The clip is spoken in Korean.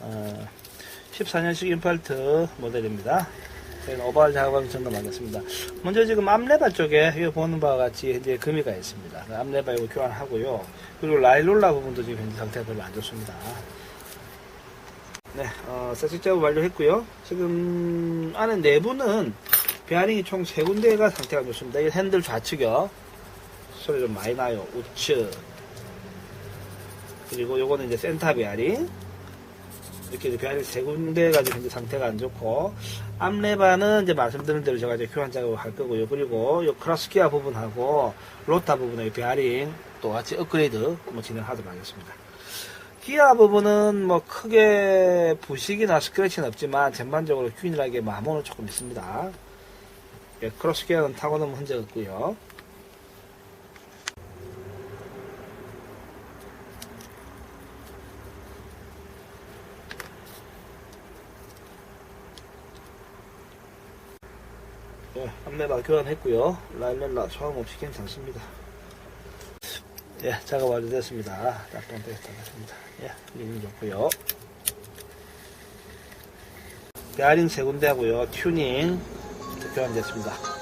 어, 14년식 임팔트 모델입니다. 저희는 오버할 작업을 점검하겠습니다. 먼저 지금 앞레바 쪽에 보는 바와 같이 이제 금이가 있습니다. 그 앞레바 이거 교환하고요. 그리고 라일롤라 부분도 지금 현재 상태가 별로 안 좋습니다. 네, 어, 세척 작업 완료했고요. 지금 안에 내부는 베어링이 총세 군데가 상태가 좋습니다. 이 핸들 좌측이요. 소리 좀 많이 나요. 우측. 그리고 요거는 이제 센터 베어링. 이렇게 베어링 세 군데 가 지금 현재 상태가 안 좋고, 앞레바는 이제 말씀드린 대로 제가 이제 교환 작업을 할 거고요. 그리고 요 크라스키아 부분하고 로타 부분의 베어링 또 같이 업그레이드 뭐 진행하도록 하겠습니다. 기아 부분은 뭐 크게 부식이나 스크래치는 없지만 전반적으로 균일하게 마모는 조금 있습니다. 예, 크로스 기아는 타고는 문제 없고요. 예, 암레바 교환했고요. 라일렐라 소음 없이 괜찮습니다. 예, 작업 완료됐습니다. 작동 됐습니다. 예, 리는 좋고요. 베어링 세 군데 하고요. 튜닝 교환됐습니다.